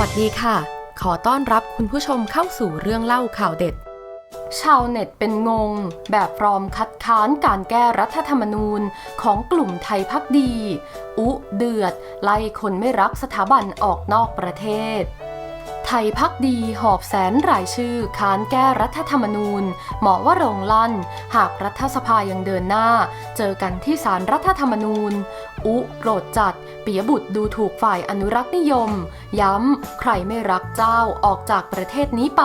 วัสดีค่ะ ขอต้อนรับคุณผู้ชมเข้าสู่เรื่องเล่าข่าวเด็ด ชาวเน็ตเป็นงง แบบฟรอมคัดค้านการแก้รัฐธรรมนูญของกลุ่มไทยพักดี อุเดือด ไล่คนไม่รักสถาบันออกนอกประเทศ ทยพักดีหอบแสนรายชื่อค้านแก้รัฐธรรมนูญ หมอว่าโรงลั่น หากรัฐสภายังเดินหน้า เจอกันที่ศาลรัฐธรรมนูญ อุโกรธจัดปียบุตรดูถูกฝ่ายอนุรักษ์นิยม ย้ำ ใครไม่รักเจ้าออกจากประเทศนี้ไป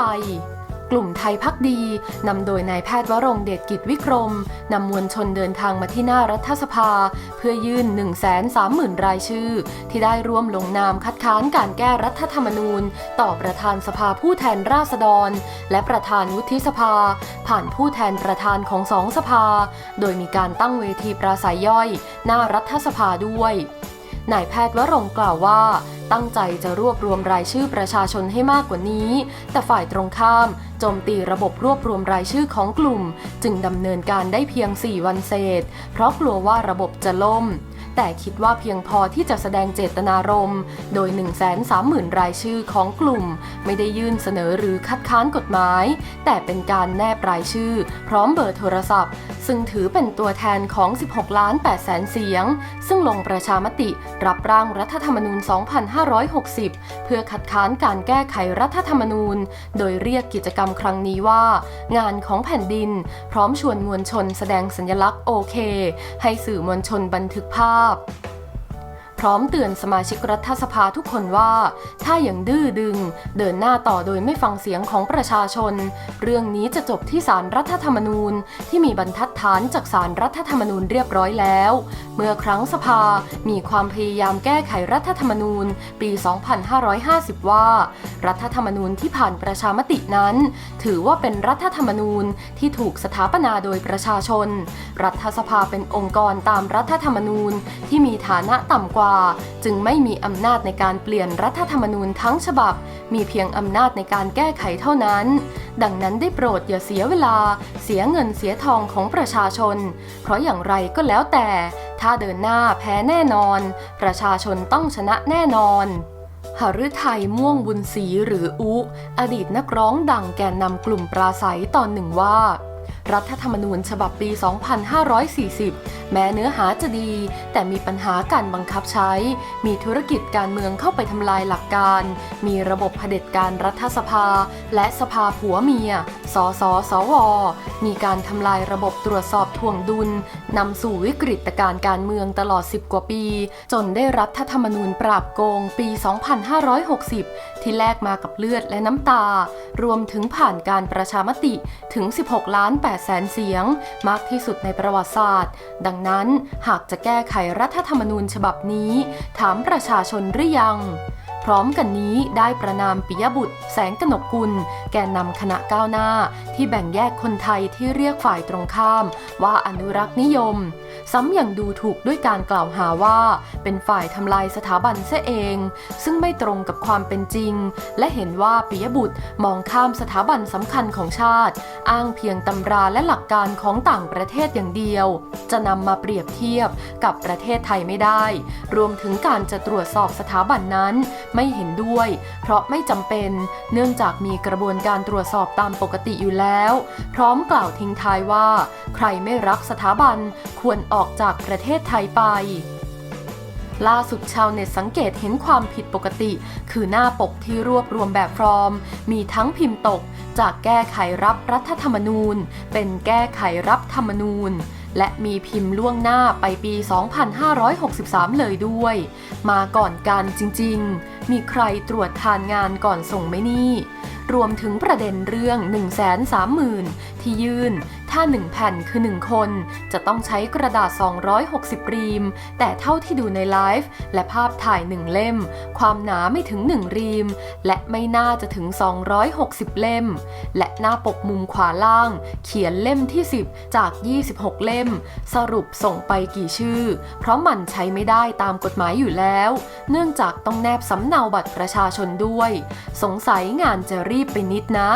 กลุ่มไทยพักดีนำโดยนายแพทย์วรงเดชกิจวิกรมนำมวลชนเดินทางมาที่หน้ารัฐสภา เพื่อยื่น 1 3 0 0 0 0 รายชื่อ ที่ได้ร่วมลงนามคัดค้านการแก้รัฐธรรมนูญ ต่อประธานสภาผู้แทนราษฎร และประธานวุฒิสภา ผ่านผู้แทนประธานของสองสภา โดยมีการตั้งเวทีปราศัยย่อย หน้ารัฐสภาด้วย นายแพทย์วรงกล่าวว่าตั้งใจจะรวบรวมรายชื่อประชาชนให้มากกว่านี้ แต่ฝ่ายตรงข้ามโจมตีระบบรวบรวมรายชื่อของกลุ่ม จึงดำเนินการได้เพียง 4 วันเศษ เพราะกลัวว่าระบบจะล่ม แต่คิดว่าเพียงพอที่จะแสดงเจตนารมณ์ โดย 130,000 รายชื่อของกลุ่ม ไม่ได้ยื่นเสนอหรือคัดค้านกฎหมาย แต่เป็นการแนบรายชื่อ พร้อมเบอร์โทรศัพท์ ซึ่งถือเป็นตัวแทนของ 16 ล้าน8แสนเสียง ซึ่งลงประชามติรับร่างรัฐธรรมนูญ 2560 เพื่อคัดค้านการแก้ไขรัฐธรรมนูญ โดยเรียกกิจกรรมครั้งนี้ว่า งานของแผ่นดิน พร้อมชวนมวลชนแสดงสัญลักษณ์โอเค ให้สื่อมวลชนบันทึกภาพ 밥. พร้อมเตือนสมาชิกรัฐสภาทุกคนว่า ถ้าอย่างดื้อดึง เดินหน้าต่อโดยไม่ฟังเสียงของประชาชน เรื่องนี้จะจบที่ศาลรัฐธรรมนูญ ที่มีบรรทัดฐานจากศาลรัฐธรรมนูญเรียบร้อยแล้ว เมื่อครั้งสภามีความพยายามแก้ไขรัฐธรรมนูญปี 2550 ว่า รัฐธรรมนูญที่ผ่านประชามตินั้น ถือว่าเป็นรัฐธรรมนูญที่ถูกสถาปนาโดยประชาชน รัฐสภาเป็นองค์กรตามรัฐธรรมนูญที่มีฐานะต่ำกว่าจึงไม่มีอำนาจในการเปลี่ยนรัฐธรรมนูญทั้งฉบับ มีเพียงอำนาจในการแก้ไขเท่านั้น ดังนั้นได้โปรดอย่าเสียเวลา เสียเงินเสียทองของประชาชน เพราะอย่างไรก็แล้วแต่ ถ้าเดินหน้าแพ้แน่นอน ประชาชนต้องชนะแน่นอนหฤทัยม่วงบุญศรีหรืออุ อดีตนักร้องดังแกนนำกลุ่มปราศัยตอนหนึ่งว่า รัฐธรรมนูญฉบับปี 2540 แม้เนื้อหาจะดี แต่มีปัญหาการบังคับใช้ มีธุรกิจการเมืองเข้าไปทำลายหลักการ มีระบบเผด็จการรัฐสภา และสภาผัวเมีย สสสว มีการทำลายระบบตรวจสอบทวงดุลนำสู่วิกฤตการการเมืองตลอด 10 กว่าปี จนได้รัฐธรรมนูญปราบโกงปี 2560 ที่แลกมากับเลือดและน้ำตา รวมถึงผ่านการประชามติถึง 16 ล้าน8แสนเสียง มากที่สุดในประวัติศาสตร์ ดังนั้นหากจะแก้ไขรัฐธรรมนูญฉบับนี้ ถามประชาชนหรือยังพร้อมกันนี้ได้ประนามปิยบุตร แสงกนกกุล แกนนำคณะก้าวหน้า ที่แบ่งแยกคนไทยที่เรียกฝ่ายตรงข้าม ว่าอนุรักษ์นิยม ซ้ำอยังดูถูกด้วยการกล่าวหาว่า เป็นฝ่ายทำลายสถาบันเสียเอง ซึ่งไม่ตรงกับความเป็นจริง และเห็นว่าปิยบุตรมองข้ามสถาบันสำคัญของชาติ อ้างเพียงตำราและหลักการของต่างประเทศอย่างเดียว จะนำมาเปรียบเทียบกับประเทศไทยไม่ได้ รวมถึงการจะตรวจสอบสถาบันนั้นไม่เห็นด้วย เพราะไม่จำเป็น เนื่องจากมีกระบวนการตรวจสอบตามปกติอยู่แล้ว พร้อมกล่าวทิ้งท้ายว่า ใครไม่รักสถาบันควรออกจากประเทศไทยไป ล่าสุดชาวเน็ตสังเกตเห็นความผิดปกติ คือหน้าปกที่รวบรวมแบบฟอร์ม มีทั้งพิมพ์ตก จากแก้ไขรับรัฐธรรมนูญ เป็นแก้ไขรับธรรมนูญและมีพิมพ์ล่วงหน้าไปปี 2563 เลยด้วย มาก่อนการจริงๆ มีใครตรวจทานงานก่อนส่งไหมนี่ รวมถึงประเด็นเรื่อง 130,000 ที่ยื่น ถ้า 1 แผ่นคือ 1 คน จะต้องใช้กระดาษ 260 รีม แต่เท่าที่ดูในไลฟ์และภาพถ่าย 1 เล่ม ความหนาไม่ถึง 1 รีม และไม่น่าจะถึง 260 เล่ม และหน้าปกมุมขวาล่าง เขียนเล่มที่ 10 จาก 26 เล่ม สรุปส่งไปกี่ชื่อ เพราะมันใช้ไม่ได้ตามกฎหมายอยู่แล้ว เนื่องจากต้องแนบสำเนาบัตรประชาชนด้วย สงสัยงานจะรีบไปนิดนะ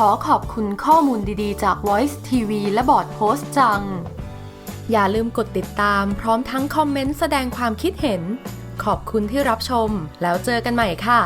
ขอขอบคุณข้อมูลดีๆ จาก Voice TV และบอร์ดโพสต์จัง อย่าลืมกดติดตามพร้อมทั้งคอมเมนต์แสดงความคิดเห็น ขอบคุณที่รับชม แล้วเจอกันใหม่ค่ะ